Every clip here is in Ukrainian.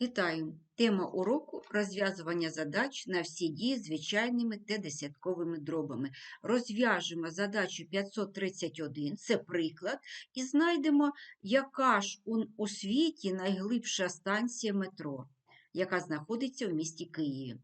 Вітаю! Тема уроку розв'язування задач на всі дії звичайними та десятковими дробами. Розв'яжемо задачу 531, це приклад, і знайдемо, яка ж у, світі найглибша станція метро, яка знаходиться у місті Києві.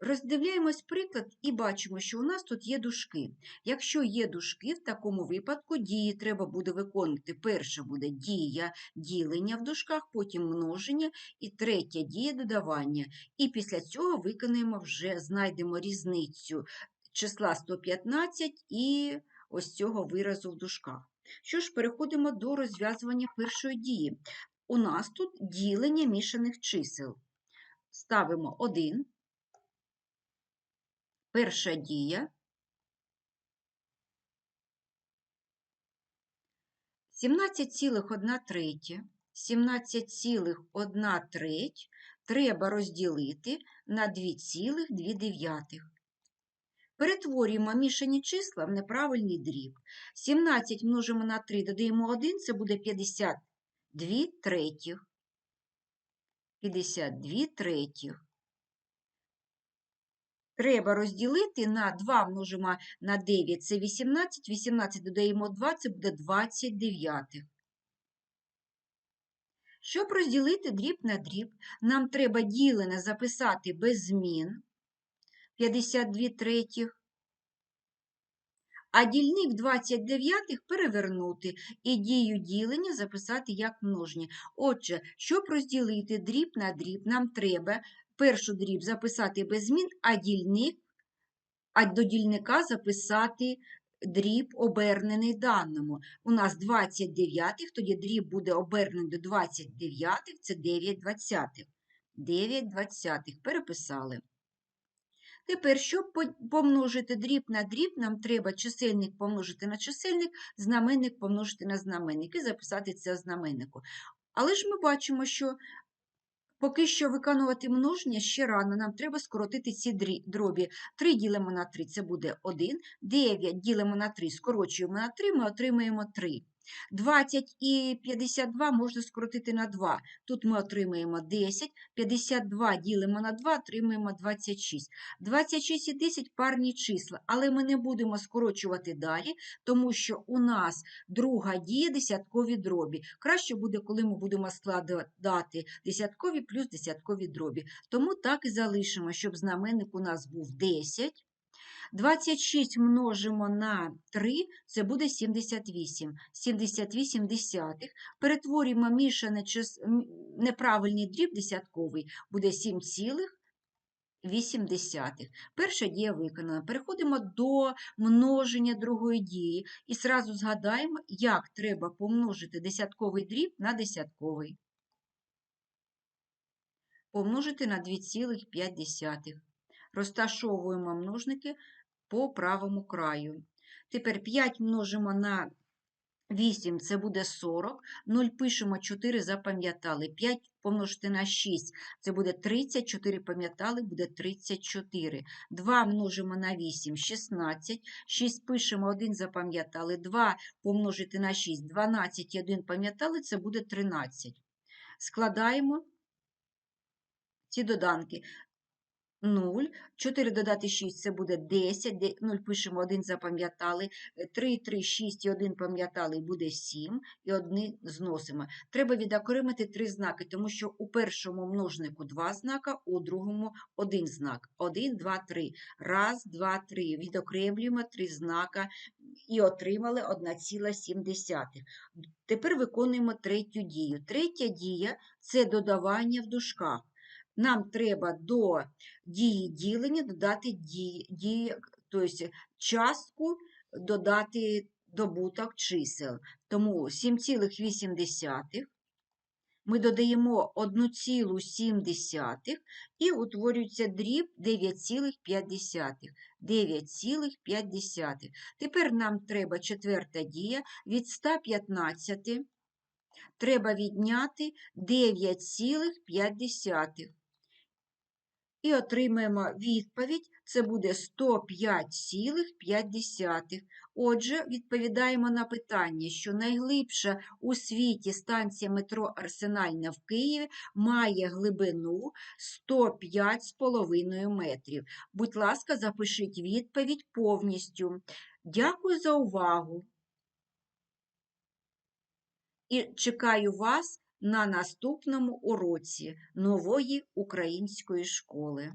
Роздивляємось приклад і бачимо, що у нас тут є дужки. Якщо є дужки, в такому випадку дії треба буде виконувати. Перша буде дія ділення в дужках, потім множення, і третя дія додавання. І після цього виконаємо вже, знайдемо різницю числа 115 і ось цього виразу в дужках. Що ж, переходимо до розв'язування першої дії. У нас тут ділення мішаних чисел. Ставимо 1. Перша дія. 17,1 третя, 17,1 треть треба розділити на 2,2. Перетворюємо мішані числа в неправильний дріб. 17 множимо на 3, додаємо 1, це буде 52 третіх. 52 третіх треба розділити на 2 множимо на 9 це 18, 18 додаємо 2, це буде 29. Щоб розділити дріб на дріб, нам треба ділене записати без змін 52 третіх, а дільник 29 перевернути і дію ділення записати як множення. Отже, щоб розділити дріб на дріб, нам треба першу дріб записати без змін, а дільник, а до дільника записати дріб обернений даному. У нас 29, тоді дріб буде обернений до 29, це 9 двадцятих. 9 двадцятих переписали. Тепер, щоб помножити дріб на дріб, нам треба чисельник помножити на чисельник, знаменник помножити на знаменник і записати це в знаменнику. Але ж ми бачимо, що Поки що виконувати множення ще рано, нам треба скоротити ці дробі. 3 ділимо на 3 це буде 1, 9 ділимо на 3, скорочуємо на 3, ми отримаємо 3. 20 і 52 можна скоротити на 2. Тут ми отримаємо 10, 52 ділимо на 2, отримаємо 26. 26 і 10 парні числа, але ми не будемо скорочувати далі, тому що у нас друга дія десяткові дробі. Краще буде, коли ми будемо складати десяткові плюс десяткові дробі. Тому так і залишимо, щоб знаменник у нас був 10. 26 множимо на 3, це буде 78. 78 десятих. Перетворюємо мішане чис... неправильний дріб десятковий, буде 7,8. Перша дія виконана. Переходимо до множення другої дії і зразу згадаємо, як треба помножити десятковий дріб на десятковий. Помножити на 2,5. Розташовуємо множники по правому краю. Тепер 5 множимо на 8 це буде 40, 0 пишемо 4, запам'ятали. 5 помножити на 6 це буде 30, 4 пам'ятали, буде 34. 2 множимо на 8 16, 6 пишемо 1, запам'ятали. 2 помножити на 6 12 і 1 пам'ятали, це буде 13. Складаємо ці доданки. 0. 4 додати 6 це буде 10. 0 пишемо 1, запам'ятали. 3, 3, 6 і 1 пам'ятали, буде 7. І 1 зносимо. Треба відокремити три знаки, тому що у першому множнику 2 знака, у другому 1 знак. 1, 2, 3. Раз, 2, 3. Відокремлюємо 3 знака і отримали 1,7. Тепер виконуємо третю дію. Третя дія це додавання в дужках нам треба до дії ділення додати дії, дії, тобто частку додати добуток чисел. Тому 7,8 ми додаємо 1,7 і утворюється дріб 9,5. 9,5. Тепер нам треба четверта дія від 115 треба відняти 9,5. І отримаємо відповідь. Це буде 105,5. Отже, відповідаємо на питання, що найглибша у світі станція метро Арсенальна в Києві має глибину 105,5 метрів. Будь ласка, запишіть відповідь повністю. Дякую за увагу. І чекаю вас на наступному уроці нової української школи.